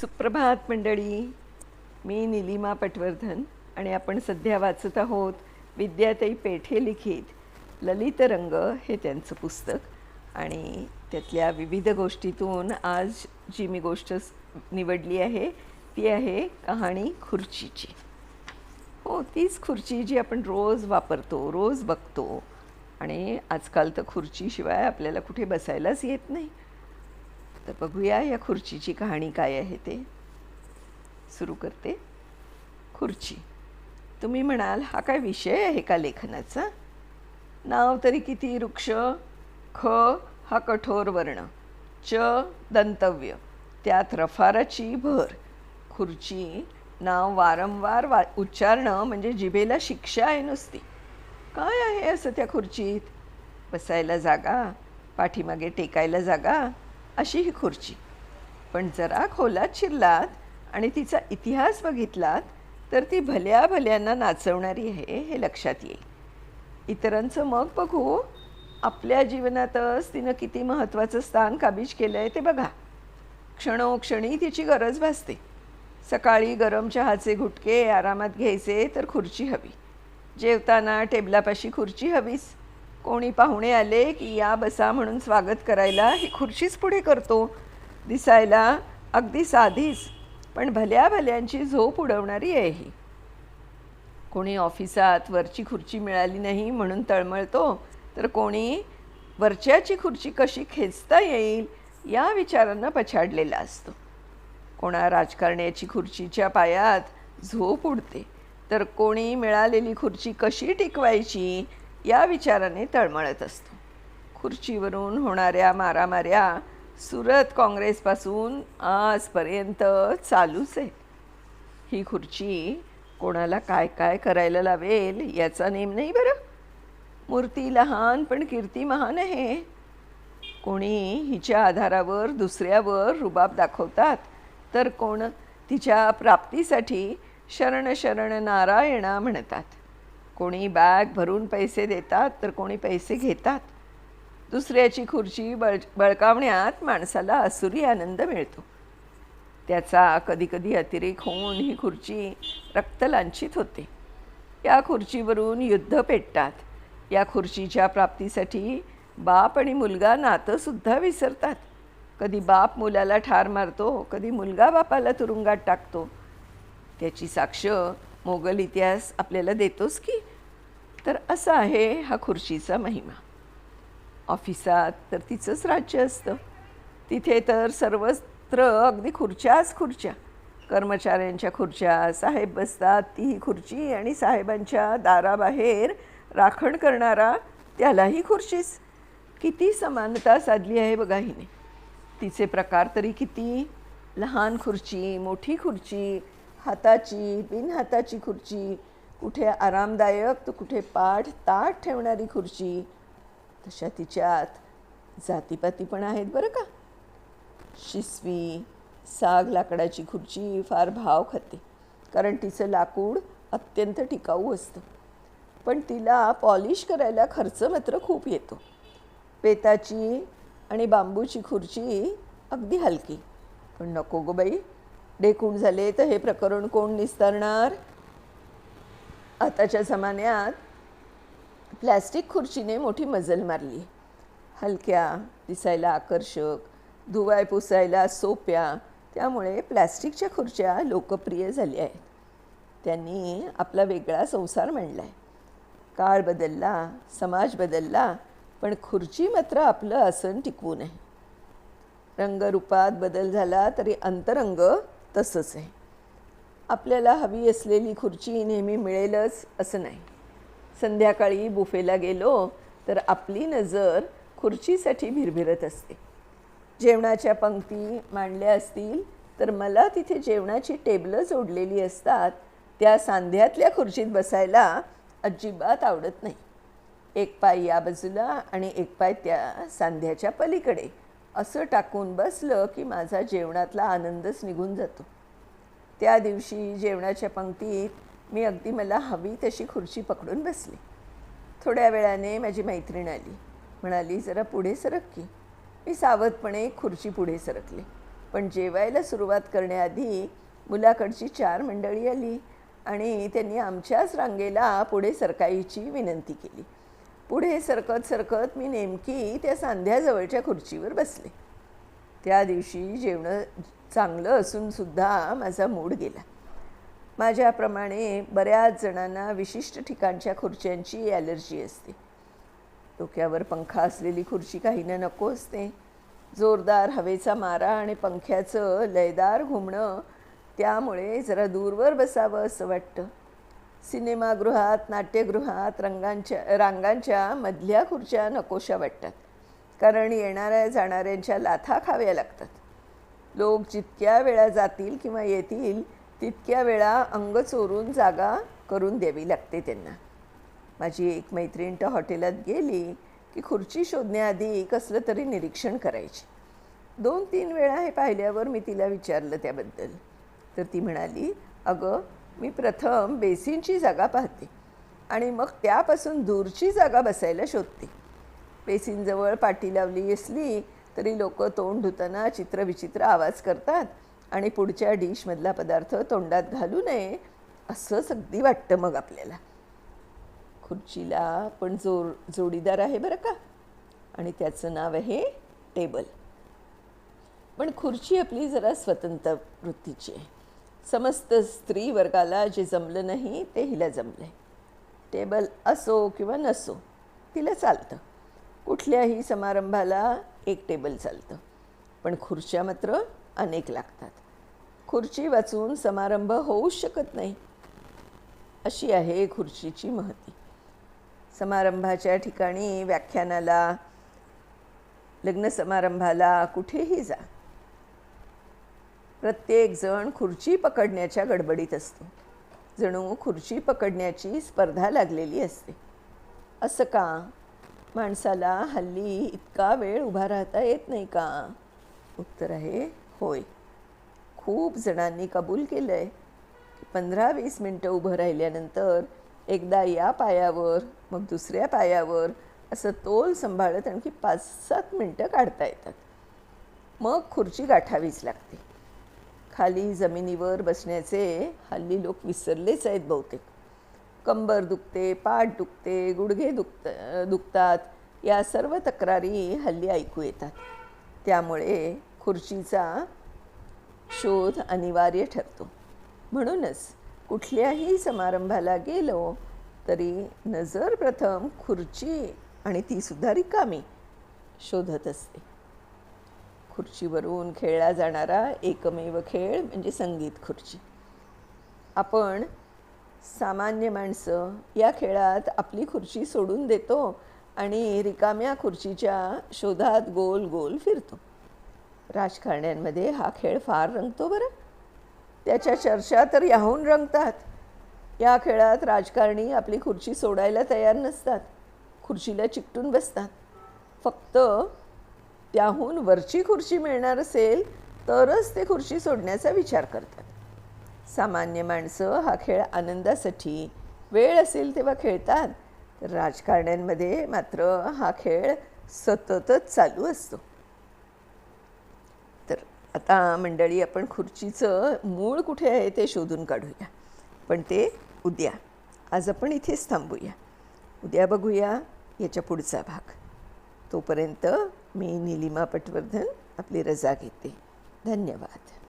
सुप्रभात मंडळी. मी निलिमा पटवर्धन आणि आपण सध्या वाचत आहोत विद्याताई पेठे लिखित ललित रंग हे त्यांचं पुस्तक. आणि त्यातल्या विविध गोष्टीतून आज जी मी गोष्ट निवडली आहे ती आहे कहाणी खुर्चीची. हो तीच खुर्ची जी आपण रोज वापरतो रोज बघतो. आणि आजकाल तर खुर्चीशिवाय आपल्याला कुठे बसायलाच येत नाही. तर बघूया या खुर्चीची कहाणी काय आहे ते. सुरू करते. खुर्ची. तुम्ही म्हणाल हा काय विषय आहे का लेखनाचा? नाव तरी किती वृक्ष ख हा कठोर वर्ण च दंतव्य त्यात रफाराची भर. खुर्ची नाव वारंवार वा उच्चारणं म्हणजे जिभेला शिक्षा आहे नुसती. काय आहे असं त्या खुर्चीत? बसायला जागा पाठीमागे टेकायला जागा? अशी ही खुर्ची. पण जरा खोलात शिरलात आणि तिचा इतिहास बघितलात तर ती भल्या भल्यांना नाचवणारी आहे हे लक्षात येईल. इतरांचं मग बघू आपल्या जीवनातच तिनं किती महत्त्वाचं स्थान काबीज केलं आहे ते बघा. क्षणोक्षणी तिची गरज भासते. सकाळी गरम चहाचे घुटके आरामात घ्यायचे तर खुर्ची हवी. जेवताना टेबलापाशी खुर्ची हवीच कोणी पाहुणे आले की या बसा म्हणून स्वागत करायला ही खुर्चीच पुढे करतो. दिसायला अगदी साधीच पण भल्या भल्यांची झोप उडवणारी आहे ही. कोणी ऑफिसात वरची खुर्ची मिळाली नाही म्हणून तळमळतो तर कोणी वरच्याची खुर्ची कशी खेचता येईल या विचारांना पछाडलेला असतो. कोणा राजकारण्याची खुर्चीच्या पायात झोप उडते तर कोणी मिळालेली खुर्ची कशी टिकवायची या विचाराने तळमळत असतो. खुर्चीवरून होणाऱ्या मारामाऱ्या सुरत काँग्रेसपासून आजपर्यंत चालूच आहे ही खुर्ची कोणाला काय काय करायला लावेल याचा नेम नाही बरं. मूर्ती लहान पण कीर्ती महान आहे. कोणी हिच्या आधारावर दुसऱ्यावर रुबाब दाखवतात तर कोण तिच्या प्राप्तीसाठी शरण शरण नारायणा म्हणतात. कोणी बॅग भरून पैसे देतात तर कोणी पैसे घेतात. दुसऱ्याची खुर्ची बळ बळकावण्यात माणसाला असुरी आनंद मिळतो. त्याचा कधीकधी अतिरेक होऊन ही खुर्ची रक्तलांछित होते. या खुर्चीवरून युद्ध पेटतात. या खुर्चीच्या प्राप्तीसाठी बाप आणि मुलगा नातंसुद्धा विसरतात. कधी बाप मुलाला ठार मारतो कधी मुलगा बापाला तुरुंगात टाकतो. त्याची साक्ष मोगल इतिहास आपल्याला देतोच की तर असा आहे हा खुर्चीचा महिमा. ऑफिसात तर तिचंच राज्य असतं. तिथे तर सर्वत्र अगदी खुर्च्याच खुर्च्या. कर्मचाऱ्यांच्या खुर्च्या साहेब बसतात तीही खुर्ची आणि साहेबांच्या दाराबाहेर राखण करणारा त्यालाही खुर्चीच. किती समानता साधली आहे बघा हिने. तिचे प्रकार तरी किती. लहान खुर्ची मोठी खुर्ची हाताची बिनहाताची खुर्ची कुठे आरामदायक तर कुठे पाठ ताट ठेवणारी खुर्ची. तशा तिच्यात जातीपाती पण आहेत बरं का. शिसवी साग लाकडाची खुर्ची फार भाव खाते. कारण तिचं लाकूड अत्यंत टिकाऊ असतं. पण तिला पॉलिश करायला खर्च मात्र खूप येतो. पेताची आणि बांबूची खुर्ची अगदी हलकी. पण नको गो बाई. डेकून झाले तर हे प्रकरण कोण निस्तारणार? आताच्या जमान्यात प्लॅस्टिक खुर्चीने मोठी मजल मारली. हलक्या दिसायला आकर्षक धुवाय पुसायला सोप्या त्यामुळे प्लॅस्टिकच्या खुर्च्या लोकप्रिय झाल्या आहेत. त्यांनी आपला वेगळा संसार मांडला आहे काळ बदलला समाज बदलला पण खुर्ची मात्र आपलं आसन टिकवू नये. रंगरूपात बदल झाला तरी अंतरंग तसंच आहे. आपल्याला हवी असलेली खुर्ची नेहमी मिळेलच असं नाही. संध्याकाळी बुफेला गेलो तर आपली नजर खुर्चीसाठी भिरभिरत असते. जेवणाच्या पंक्ती मांडल्या असतील तर मला तिथे जेवणाची टेबलं जोडलेली असतात. त्या सांध्यातल्या खुर्चीत बसायला अजिबात आवडत नाही. एक पाय या बाजूला आणि एक पाय त्या सांध्याच्या पलीकडे. असं टाकून बसलं की माझा जेवणातला आनंदच निघून जातो. त्या दिवशी जेवणाच्या पंक्तीत मी अगदी मला हवी तशी खुर्ची पकडून बसली. थोड्या वेळाने माझी मैत्रीण आली. म्हणाली जरा पुढे सरक की. मी सावधपणे खुर्ची पुढे सरकले. पण जेवायला सुरुवात करण्याआधी मुलाकडची चार मंडळी आली आणि त्यांनी आमच्याच रांगेला पुढे सरकायची विनंती केली. पुढे सरकत सरकत मी नेमकी त्या सांध्याजवळच्या खुर्चीवर बसले. त्या दिवशी जेवणं चांगलं असून सुद्धा माझा मूड गेला. माझ्याप्रमाणे बऱ्याच जणांना विशिष्ट ठिकाणच्या खुर्च्यांची ॲलर्जी असते. डोक्यावर पंखा असलेली खुर्ची काहींना नको असते. जोरदार हवेचा मारा आणि पंख्याचं लयदार घुमणं त्यामुळे जरा दूरवर बसावं असं वाटतं. सिनेमागृहात नाट्यगृहात रंगांच्या रांगांच्या मधल्या खुर्च्या नकोशा वाटतात. कारण येणाऱ्या जाणाऱ्यांच्या लाथा खाव्या लागतात. लोक जितक्या वेळा जातील किंवा येतील तितक्या वेळा अंग चोरून जागा करून द्यावी लागते त्यांना. माझी एक मैत्रीण तर हॉटेलात गेली की खुर्ची शोधण्याआधी कसलं तरी निरीक्षण करायची. दोन तीन वेळा हे पाहिल्यावर मी तिला विचारलं त्याबद्दल. तर ती म्हणाली अगं मी प्रथम बेसिनची जागा पाहते आणि मग त्यापासून दूरची जागा बसायला शोधते. बेसिनजवळ पाटी लावली असली तरी लोक तोंड धुताना चित्रविचित्र आवाज करतात आणि पुढच्या डिशमधला पदार्थ तोंडात घालू नये असंच अगदी वाटतं मग आपल्याला. खुर्चीला पण जोर जोडीदार आहे बरं का? आणि त्याचं नाव आहे टेबल. पण खुर्ची आपली जरा स्वतंत्र वृत्तीची आहे. समस्त स्त्री वर्गाला जे जमलं नाही ते हिला जमलं आहे टेबल असो किंवा नसो तिला चालतं. कुठल्याही समारंभाला एक टेबल चालतं. पण खुर्च्या मात्र अनेक लागतात. खुर्ची वाचून समारंभ होऊच शकत नाही. अशी आहे खुर्चीची महती. समारंभाच्या ठिकाणी व्याख्यानाला लग्न समारंभाला कुठेही जा. प्रत्येकजण खुर्ची पकडण्याच्या गडबडीत असतो. जणू खुर्ची पकडण्याची स्पर्धा लागलेली असते. असं का? माणसाला हल्ली इतका वेळ उभा राहता येत नाही का? उत्तर आहे होय. खूप जणांनी कबूल केलं आहे की पंधरा वीस मिनटं उभं राहिल्यानंतर एकदा या पायावर मग दुसऱ्या पायावर असं तोल सांभाळत आणखी पाच सात मिनटं काढता येतात. मग खुर्ची गाठावीच लागते. खाली जमिनीवर बसण्याचे हल्ली लोक विसरलेच आहेत बहुतेक. कंबर दुखते पाठ दुखते गुडघे दुखत दुखतात या सर्व तक्रारी हल्ली ऐकू येतात. त्यामुळे खुर्चीचा शोध अनिवार्य ठरतो. म्हणूनच कुठल्याही समारंभाला गेलो तरी नजर प्रथम खुर्ची आणि तीसुद्धा रिकामी शोधत असते. खुर्चीवरून खेळला जाणारा एकमेव खेळ म्हणजे संगीत खुर्ची. आपण सामान्य माणसं या खेळात आपली खुर्ची सोडून देतो आणि रिकाम्या खुर्चीच्या शोधात गोल गोल फिरतो. राजकारण्यांमध्ये हा खेळ फार रंगतो बरं. त्याच्या चर्चा तर याहून रंगतात. या खेळात राजकारणी आपली खुर्ची सोडायला तयार नसतात. खुर्चीला चिकटून बसतात. फक्त त्याहून वरची खुर्ची मिळणार असेल तरच ते खुर्ची सोडण्याचा विचार करतात. सामान्य माणसं हा खेळ आनंदासाठी वेळ असेल तेव्हा खेळतात. तर राजकारण्यांमध्ये मात्र हा खेळ सततच चालू असतो. तर आता मंडळी आपण खुर्चीचं मूळ कुठे आहे ते शोधून काढूया. पण ते उद्या. आज आपण इथेच थांबूया. उद्या बघूया याच्या पुढचा भाग. तोपर्यंत मी निलिमा पटवर्धन आपली रजा घेते. धन्यवाद.